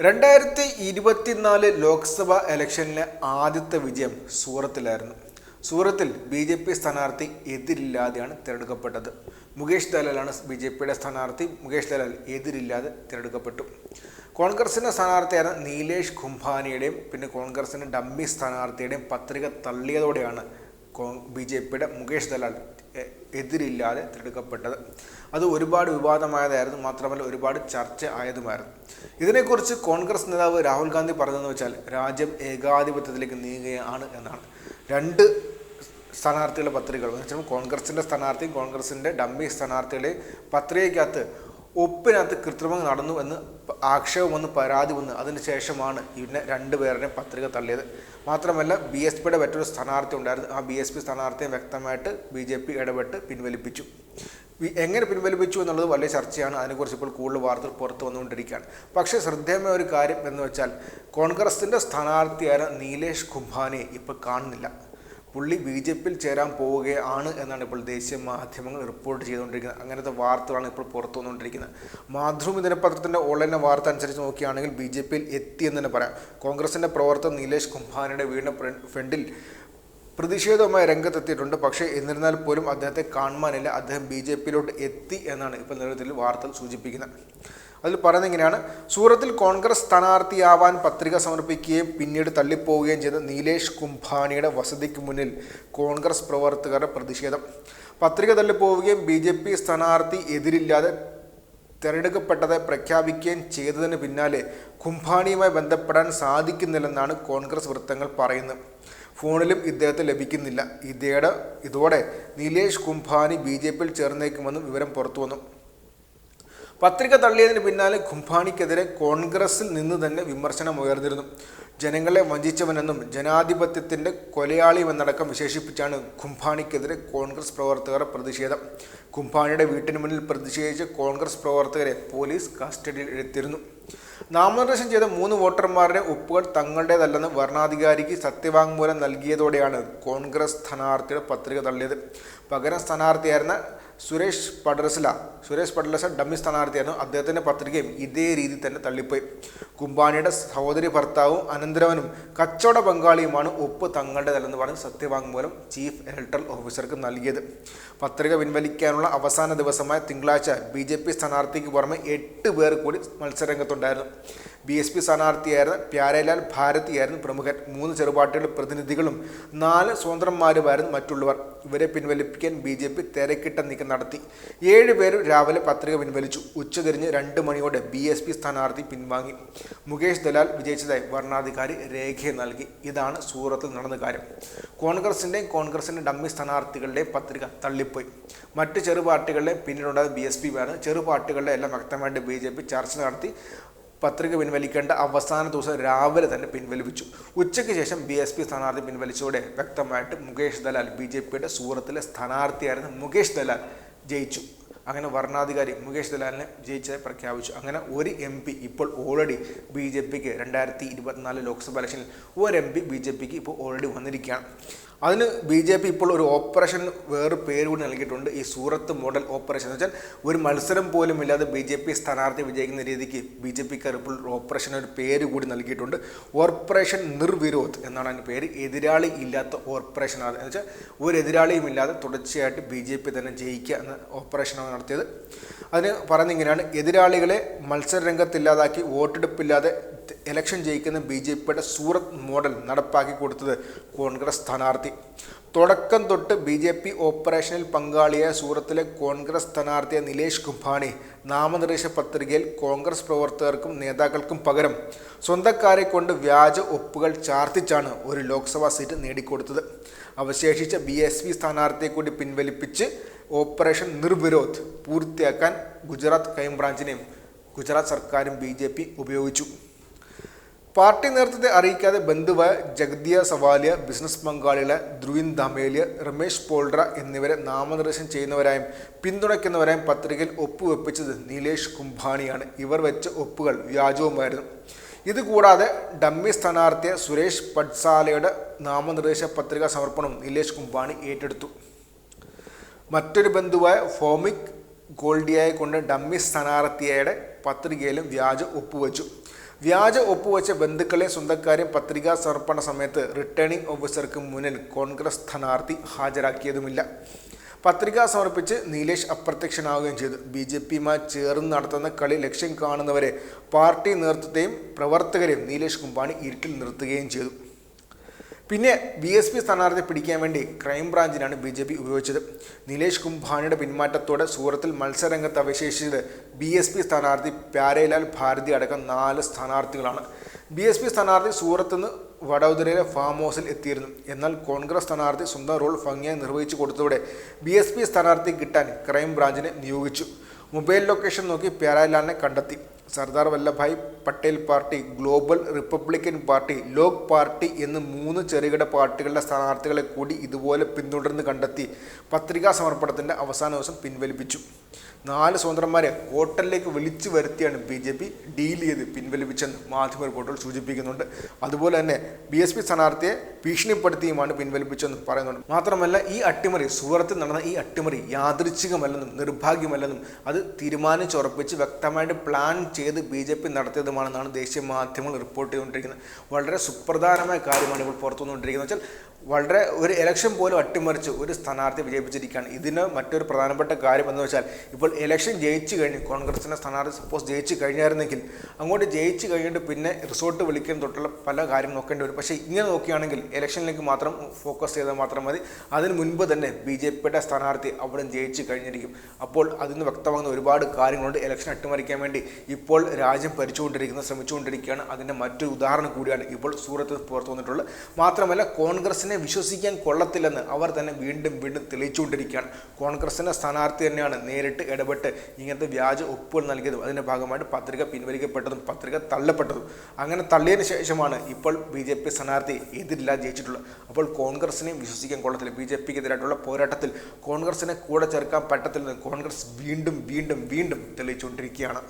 രണ്ടായിരത്തി ഇരുപത്തിനാല് ലോക്സഭ ഇലക്ഷനിലെ ആദ്യത്തെ വിജയം സൂറത്തിലായിരുന്നു. സൂറത്തിൽ ബി ജെ പി സ്ഥാനാർത്ഥി എതിരില്ലാതെയാണ് തിരഞ്ഞെടുക്കപ്പെട്ടത്. മുകേഷ് ദലാലാണ് ബി ജെ പിയുടെ സ്ഥാനാർത്ഥി മുകേഷ് ദലാൽ എതിരില്ലാതെ തിരഞ്ഞെടുക്കപ്പെട്ടു. കോൺഗ്രസിന്റെ സ്ഥാനാർത്ഥിയായ നീലേഷ് കുംഭാനിയുടെയും പിന്നെ കോൺഗ്രസിന്റെ ഡമ്മി സ്ഥാനാർത്ഥിയുടെയും പത്രിക തള്ളിയതോടെയാണ് ബി ജെ പിയുടെ മുകേഷ് ദലാൽ എതിരില്ലാതെ തിരഞ്ഞെടുക്കപ്പെട്ടത്. അത് ഒരുപാട് വിവാദമായതായിരുന്നു മാത്രമല്ല ഒരുപാട് ചർച്ച ആയതുമായിരുന്നു. ഇതിനെക്കുറിച്ച് കോൺഗ്രസ് നേതാവ് രാഹുൽ ഗാന്ധി പറഞ്ഞതെന്ന് വെച്ചാൽ രാജ്യം ഏകാധിപത്യത്തിലേക്ക് നീങ്ങുകയാണ് എന്നാണ്. രണ്ട് സ്ഥാനാർത്ഥികളുടെ പത്രികകൾ എന്ന് വെച്ചാൽ കോൺഗ്രസിന്റെ സ്ഥാനാർത്ഥിയും കോൺഗ്രസിന്റെ ഡമ്മി സ്ഥാനാർത്ഥികളെ പത്രികയ്ക്കകത്ത് ഒപ്പിനകത്ത് കൃത്രിമം നടന്നു എന്ന് ആക്ഷേപം വന്ന് പരാതി വന്ന് അതിന് ശേഷമാണ് ഇവനെ രണ്ടുപേരുടെയും പത്രിക തള്ളിയത്. മാത്രമല്ല ബി എസ് പിയുടെ മറ്റൊരു സ്ഥാനാർത്ഥി ഉണ്ടായിരുന്നു. ആ ബി എസ് പി സ്ഥാനാർത്ഥിയെ വ്യക്തമായിട്ട് ബി ജെ പി ഇടപെട്ട് പിൻവലിപ്പിച്ചു. എങ്ങനെ പിൻവലിപ്പിച്ചു എന്നുള്ളത് വലിയ ചർച്ചയാണ്. അതിനെക്കുറിച്ച് ഇപ്പോൾ കൂടുതൽ വാർത്തകൾ പുറത്തു വന്നുകൊണ്ടിരിക്കുകയാണ്. പക്ഷേ ശ്രദ്ധേയമായ ഒരു കാര്യം എന്ന് വെച്ചാൽ കോൺഗ്രസിന്റെ സ്ഥാനാർത്ഥിയായ നീലേഷ് കുംഭാനെ ഇപ്പോൾ കാണുന്നില്ല. പുള്ളി ബി ജെ പിയിൽ ചേരാൻ പോവുകയാണ് എന്നാണ് ഇപ്പോൾ ദേശീയ മാധ്യമങ്ങൾ റിപ്പോർട്ട് ചെയ്തുകൊണ്ടിരിക്കുന്നത്. അങ്ങനത്തെ വാർത്തകളാണ് ഇപ്പോൾ പുറത്തു വന്നുകൊണ്ടിരിക്കുന്നത്. മാതൃഭൂമി ദിനപത്രത്തിന്റെ ഓൺലൈൻ വാർത്ത അനുസരിച്ച് നോക്കുകയാണെങ്കിൽ ബി ജെ പിയിൽ എത്തിയെന്ന് തന്നെ പറയാം. കോൺഗ്രസിന്റെ പ്രവർത്തകൻ നീലേഷ് കുംഭാനയുടെ വീടിന്റെ ഫ്രണ്ടിൽ പ്രതിഷേധവുമായി രംഗത്തെത്തിയിട്ടുണ്ട്. പക്ഷേ എന്നിരുന്നാൽ പോലും അദ്ദേഹത്തെ കാണുവാനില്ല. അദ്ദേഹം ബി ജെ പിയിലോട്ട് എത്തി എന്നാണ് ഇപ്പോൾ നിലവിൽ വാർത്തകൾ സൂചിപ്പിക്കുന്നത്. അതിൽ പറയുന്നത് ഇങ്ങനെയാണ്. സൂറത്തിൽ കോൺഗ്രസ് സ്ഥാനാർത്ഥിയാവാൻ പത്രിക സമർപ്പിക്കുകയും പിന്നീട് തള്ളിപ്പോവുകയും ചെയ്ത നീലേഷ് കുംഭാനിയുടെ വസതിക്ക് മുന്നിൽ കോൺഗ്രസ് പ്രവർത്തകരുടെ പ്രതിഷേധം. പത്രിക തള്ളിപ്പോവുകയും ബി ജെ പി സ്ഥാനാർത്ഥി എതിരില്ലാതെ തെരഞ്ഞെടുക്കപ്പെട്ടത് പ്രഖ്യാപിക്കുകയും ചെയ്തതിന് പിന്നാലെ കുംഭാണിയുമായി ബന്ധപ്പെടാൻ സാധിക്കുന്നില്ലെന്നാണ് കോൺഗ്രസ് വൃത്തങ്ങൾ പറയുന്നത്. ഫോണിലും ഇദ്ദേഹത്തെ ലഭിക്കുന്നില്ല. ഇതേടെ ഇതോടെ നീലേഷ് കുംഭാനി ബി ജെ പിയിൽ ചേർന്നേക്കുമെന്നും വിവരം പുറത്തു വന്നു പത്രിക തള്ളിയതിന് പിന്നാലെ ഖുംഭാണിക്കെതിരെ കോൺഗ്രസിൽ നിന്ന് തന്നെ വിമർശനം ഉയർന്നിരുന്നു. ജനങ്ങളെ വഞ്ചിച്ചവനെന്നും ജനാധിപത്യത്തിന്റെ കൊലയാളിയുമെന്നടക്കം വിശേഷിപ്പിച്ചാണ് ഖുംഭാണിക്കെതിരെ കോൺഗ്രസ് പ്രവർത്തകർ പ്രതിഷേധം. ഖുംഭാണിയുടെ വീട്ടിന് മുന്നിൽ പ്രതിഷേധിച്ച് കോൺഗ്രസ് പ്രവർത്തകരെ പോലീസ് കസ്റ്റഡിയിൽ എടുത്തിരുന്നു. നാമനിർദ്ദേശം ചെയ്ത മൂന്ന് വോട്ടർമാരുടെ ഒപ്പുകൾ തങ്ങളുടേതല്ലെന്ന് വരണാധികാരിക്ക് സത്യവാങ്മൂലം നൽകിയതോടെയാണ് കോൺഗ്രസ് സ്ഥാനാർത്ഥിയുടെ പത്രിക തള്ളിയത്. പകരം സ്ഥാനാർത്ഥിയായിരുന്ന സുരേഷ് പഡ്രസില സുരേഷ് പഡ്രസ ഡമ്മി സ്ഥാനാർത്ഥിയായിരുന്നു. അദ്ദേഹത്തിന്റെ പത്രികയും ഇതേ രീതിയിൽ തന്നെ തള്ളിപ്പോയി. കുംബാനിയുടെ സഹോദരി ഭർത്താവും അനന്തരവനും കച്ചവട പങ്കാളിയുമാണ് ഒപ്പ് തങ്ങളുടേതല്ലെന്ന് പറഞ്ഞ് സത്യവാങ്മൂലം ചീഫ് ഇലക്ടറൽ ഓഫീസർക്ക് നൽകിയത്. പത്രിക പിൻവലിക്കാനുള്ള അവസാന ദിവസമായ തിങ്കളാഴ്ച ബി ജെ പി സ്ഥാനാർത്ഥിക്ക് പുറമെ എട്ട് പേർ കൂടി മത്സരരംഗത്തുണ്ടായിരുന്നു. ബി എസ് പി സ്ഥാനാർത്ഥിയായിരുന്ന പ്യാരലാൽ ഭാരതിയായിരുന്നു പ്രമുഖൻ. മൂന്ന് ചെറുപാർട്ടികളുടെ പ്രതിനിധികളും നാല് സ്വതന്ത്രന്മാരുമായിരുന്നു മറ്റുള്ളവർ. ഇവരെ പിൻവലിപ്പിക്കാൻ ബി ജെ പി തിരക്കിട്ട നീക്കം നടത്തി. ഏഴുപേരും രാവിലെ പത്രിക പിൻവലിച്ചു. ഉച്ചതിരിഞ്ഞ് രണ്ട് മണിയോടെ ബി എസ് പി സ്ഥാനാർത്ഥി പിൻവാങ്ങി. മുകേഷ് ദലാൽ വിജയിച്ചതായി വരണാധികാരി രേഖ നൽകി. ഇതാണ് സൂറത്തിൽ നടന്ന കാര്യം. കോൺഗ്രസിന്റെയും കോൺഗ്രസിന്റെ ഡമ്മി സ്ഥാനാർത്ഥികളുടെയും പത്രിക തള്ളിപ്പോയി. മറ്റ് ചെറുപാർട്ടികളുടെ പിന്നീടുണ്ടായത് ബി എസ് പി വേണം ചെറുപാർട്ടികളുടെ എല്ലാം വ്യക്തമായിട്ട് ബി ജെ പി ചർച്ച നടത്തി. പത്രിക പിൻവലിക്കേണ്ട അവസാന ദിവസം രാവിലെ തന്നെ പിൻവലിപ്പിച്ചു. ഉച്ചയ്ക്ക് ശേഷം ബി എസ് പി സ്ഥാനാർത്ഥി പിൻവലിച്ചതോടെ വ്യക്തമായിട്ട് മുകേഷ് ദലാൽ ബി ജെ പിയുടെ സൂറത്തിലെ സ്ഥാനാർത്ഥിയായിരുന്ന മുകേഷ് ദലാൽ ജയിച്ചു. അങ്ങനെ വർണാധികാരി മുകേഷ് ദലാലിനെ ജയിച്ചതായി പ്രഖ്യാപിച്ചു. അങ്ങനെ ഒരു എം പി ഇപ്പോൾ ഓൾറെഡി ബി ജെ പിക്ക് രണ്ടായിരത്തി ഇരുപത്തിനാല് ലോക്സഭ ഇലക്ഷനിൽ ഒരു എം പി ബി ജെ പിക്ക് ഇപ്പോൾ ഓൾറെഡി വന്നിരിക്കുകയാണ്. അതിന് ബി ജെ പി ഇപ്പോൾ ഒരു ഓപ്പറേഷൻ വേറെ പേര് കൂടി നൽകിയിട്ടുണ്ട്. ഈ സൂറത്ത് മോഡൽ ഓപ്പറേഷൻ എന്ന് വെച്ചാൽ ഒരു മത്സരം പോലും ഇല്ലാതെ ബി ജെ പി സ്ഥാനാർത്ഥി വിജയിക്കുന്ന രീതിക്ക് ബി ജെ പിക്കാർ ഇപ്പോൾ ഓപ്പറേഷൻ ഒരു പേര് കൂടി നൽകിയിട്ടുണ്ട്. ഓപ്പറേഷൻ നിർവിരോധ് എന്നാണ് അതിന്റെ പേര്. എതിരാളി ഇല്ലാത്ത ഓപ്പറേഷൻ ആണ്. എന്ന് വെച്ചാൽ ഒരു എതിരാളിയും ഇല്ലാതെ തുടർച്ചയായിട്ട് ബി ജെ പി തന്നെ ജയിക്കുക എന്ന ഓപ്പറേഷനാണ് നടത്തിയത്. അതിന് പറയുന്നത് ഇങ്ങനെയാണ്. എതിരാളികളെ മത്സരരംഗത്തില്ലാതാക്കി വോട്ടെടുപ്പില്ലാതെ ഇലക്ഷൻ ജയിക്കുന്ന ബി ജെ പിയുടെ സൂറത്ത് മോഡൽ നടപ്പാക്കി കൊടുത്തത് കോൺഗ്രസ് സ്ഥാനാർത്ഥി. തുടക്കം തൊട്ട് ബി ജെ പി ഓപ്പറേഷനിൽ പങ്കാളിയായ സൂറത്തിലെ കോൺഗ്രസ് സ്ഥാനാർത്ഥിയ നിലേഷ് കുംഭാണി നാമനിർദ്ദേശ പത്രികയിൽ കോൺഗ്രസ് പ്രവർത്തകർക്കും നേതാക്കൾക്കും പകരം സ്വന്തക്കാരെ കൊണ്ട് വ്യാജ ഒപ്പുകൾ ചാർത്തിച്ചാണ് ഒരു ലോക്സഭാ സീറ്റ് നേടിക്കൊടുത്തത്. അവശേഷിച്ച ബി എസ് പി സ്ഥാനാർത്ഥിയെ കൂടി പിൻവലിപ്പിച്ച് ഓപ്പറേഷൻ നിർവിരോധ് പൂർത്തിയാക്കാൻ ഗുജറാത്ത് ക്രൈംബ്രാഞ്ചിനെയും ഗുജറാത്ത് സർക്കാരും ബി ഉപയോഗിച്ചു. പാർട്ടി നേതൃത്വത്തെ അറിയിക്കാതെ ബന്ധുവായ ജഗദിയ സവാലിയ ബിസിനസ് പങ്കാളികളെ ധ്രുവിൻ ധമേലിയ രമേശ് പോൾഡ്ര എന്നിവരെ നാമനിർദ്ദേശം ചെയ്യുന്നവരായും പിന്തുണയ്ക്കുന്നവരായും പത്രികയിൽ ഒപ്പുവെപ്പിച്ചത് നീലേഷ് കുംഭാണിയാണ്. ഇവർ വെച്ച ഒപ്പുകൾ വ്യാജവുമായിരുന്നു. ഇതുകൂടാതെ ഡമ്മി സ്ഥാനാർത്ഥിയെ സുരേഷ് പട്സാലയുടെ നാമനിർദ്ദേശ പത്രികാ സമർപ്പണം നീലേഷ് കുംഭാണി ഏറ്റെടുത്തു. മറ്റൊരു ബന്ധുവായ ഫോമിക് ഗോൾഡിയായെ കൊണ്ട് ഡമ്മി സ്ഥാനാർത്ഥിയുടെ പത്രികയിലും വ്യാജ ഒപ്പുവെച്ചു. വ്യാജ ഒപ്പുവെച്ച ബന്ധുക്കളെ സ്വന്തക്കാരെയും പത്രികാ സമർപ്പണ സമയത്ത് റിട്ടേണിംഗ് ഓഫീസർക്ക് മുന്നിൽ കോൺഗ്രസ് സ്ഥാനാർത്ഥി ഹാജരാക്കിയതുമില്ല. പത്രിക സമർപ്പിച്ച് നീലേഷ് അപ്രത്യക്ഷനാവുകയും ചെയ്തു. ബി ജെ പിയുമായി ചേർന്ന് നടത്തുന്ന കളി ലക്ഷ്യം കാണുന്നവരെ പാർട്ടി നേതൃത്വത്തെയും പ്രവർത്തകരെയും നീലേഷ് കുമ്പാണി ഇരുട്ടിൽ നിർത്തുകയും ചെയ്തു. പിന്നെ ബി എസ് പി സ്ഥാനാർത്ഥിയെ പിടിക്കാൻ വേണ്ടി ക്രൈംബ്രാഞ്ചിനാണ് ബി ജെ പി ഉപയോഗിച്ചത്. നിലേഷ് കുംഭാനിയുടെ പിന്മാറ്റത്തോടെ സൂറത്തിൽ മത്സരരംഗത്ത് അവശേഷിച്ചത് ബി എസ് പി സ്ഥാനാർത്ഥി പ്യാരേലാൽ ഭാരതി അടക്കം നാല് സ്ഥാനാർത്ഥികളാണ്. ബി എസ് പി സ്ഥാനാർത്ഥി സൂറത്ത് നിന്ന് വഡോദരയിലെ ഫാം ഹൗസിൽ എത്തിയിരുന്നു. എന്നാൽ കോൺഗ്രസ് സ്ഥാനാർത്ഥി സ്വന്തം റോൾ ഭംഗിയായി നിർവഹിച്ചു കൊടുത്തതോടെ ബി എസ് പി സ്ഥാനാർത്ഥി കിട്ടാൻ ക്രൈംബ്രാഞ്ചിനെ നിയോഗിച്ചു. മൊബൈൽ ലൊക്കേഷൻ നോക്കി പ്യാരേലാലിനെ കണ്ടെത്തി. Sardar Vallabhbhai Patel Party Global Republican Party Lok Party എന്ന് മൂന്ന് ചെറുകിട പാർട്ടികളുടെ സ്ഥാനാർത്ഥികളെ കൂടി ഇതുപോലെ പിന്തുടർന്ന് കണ്ടെത്തി പത്രികാ സമർപ്പണത്തിന്റെ അവസാന ദിവസം പിൻവലിപ്പിച്ചു. നാല് സ്വതന്ത്രന്മാരെ ഹോട്ടലിലേക്ക് വിളിച്ചു വരുത്തിയാണ് ബി ജെ പി ഡീൽ ചെയ്ത് പിൻവലിപ്പിച്ചെന്ന് മാധ്യമ റിപ്പോർട്ടുകൾ സൂചിപ്പിക്കുന്നുണ്ട്. അതുപോലെ തന്നെ ബി എസ് പി സ്ഥാനാർത്ഥിയെ ഭീഷണിപ്പെടുത്തിയുമാണ് പിൻവലിപ്പിച്ചെന്ന് പറയുന്നുണ്ട്. മാത്രമല്ല ഈ അട്ടിമറി സൂറത്തിൽ നടന്ന ഈ അട്ടിമറി യാദൃച്ഛികമല്ലെന്നും നിർഭാഗ്യമല്ലെന്നും അത് തീരുമാനിച്ചുറപ്പിച്ച് വ്യക്തമായിട്ട് പ്ലാൻ ചെയ്ത് ബി ജെ പി നടത്തിയതുമാണെന്നാണ് ദേശീയ മാധ്യമങ്ങൾ റിപ്പോർട്ട് ചെയ്തുകൊണ്ടിരിക്കുന്നത്. വളരെ സുപ്രധാനമായ കാര്യമാണ് ഇപ്പോൾ പുറത്തു വന്നുകൊണ്ടിരിക്കുന്നത് വെച്ചാൽ വളരെ ഒരു ഇലക്ഷൻ പോലും അട്ടിമറിച്ച് ഒരു സ്ഥാനാർത്ഥി വിജയിപ്പിച്ചിരിക്കുകയാണ്. ഇതിന് മറ്റൊരു പ്രധാനപ്പെട്ട കാര്യം എന്ന് വെച്ചാൽ ഇപ്പോൾ ഇലക്ഷൻ ജയിച്ചു കഴിഞ്ഞ് കോൺഗ്രസിന്റെ സ്ഥാനാർത്ഥി സപ്പോസ് ജയിച്ചു കഴിഞ്ഞായിരുന്നെങ്കിൽ അങ്ങോട്ട് ജയിച്ചു കഴിഞ്ഞിട്ട് പിന്നെ റിസോർട്ട് വിളിക്കാൻ തൊട്ടുള്ള പല കാര്യം നോക്കേണ്ടി വരും പക്ഷേ ഇങ്ങനെ നോക്കുകയാണെങ്കിൽ ഇലക്ഷനിലേക്ക് മാത്രം ഫോക്കസ് ചെയ്താൽ മാത്രം മതി. അതിന് മുൻപ് തന്നെ ബി ജെ പിയുടെ സ്ഥാനാർത്ഥി അവിടെ ജയിച്ചു കഴിഞ്ഞിരിക്കും. അപ്പോൾ അതിന് വ്യക്തമാകുന്ന ഒരുപാട് കാര്യങ്ങളുണ്ട് ഇലക്ഷൻ അട്ടിമറിക്കാൻ വേണ്ടി. ഇപ്പോൾ രാജ്യം ഭരിച്ചുകൊണ്ടിരിക്കുന്ന ശ്രമിച്ചുകൊണ്ടിരിക്കുകയാണ്. അതിന്റെ മറ്റൊരു ഉദാഹരണം കൂടിയാണ് ഇപ്പോൾ സൂറത്ത് പുറത്തു വന്നിട്ടുള്ളത്. മാത്രമല്ല കോൺഗ്രസിനെ വിശ്വസിക്കാൻ കൊള്ളത്തില്ലെന്ന് അവർ തന്നെ വീണ്ടും വീണ്ടും തെളിയിച്ചുകൊണ്ടിരിക്കുകയാണ്. കോൺഗ്രസിന്റെ സ്ഥാനാർത്ഥി തന്നെയാണ് നേരിട്ട് ഇടപെട്ട് ഇങ്ങനത്തെ വ്യാജ ഒപ്പുകൾ നൽകിയതും അതിന്റെ ഭാഗമായിട്ട് പത്രിക പിൻവലിക്കപ്പെട്ടതും പത്രിക തള്ളപ്പെട്ടതും. അങ്ങനെ തള്ളിയതിന് ശേഷമാണ് ഇപ്പോൾ ബി ജെ പി സ്ഥാനാർത്ഥി എതിരില്ലാതെ ജയിച്ചിട്ടുള്ളത്. അപ്പോൾ കോൺഗ്രസിനെ വിശ്വസിക്കാൻ കൊള്ളത്തില്ല. ബി ജെ പിക്ക് എതിരായിട്ടുള്ള പോരാട്ടത്തിൽ കോൺഗ്രസിനെ കൂടെ ചേർക്കാൻ പറ്റത്തില്ലെന്ന് കോൺഗ്രസ് വീണ്ടും വീണ്ടും വീണ്ടും തെളിയിച്ചുകൊണ്ടിരിക്കുകയാണ്.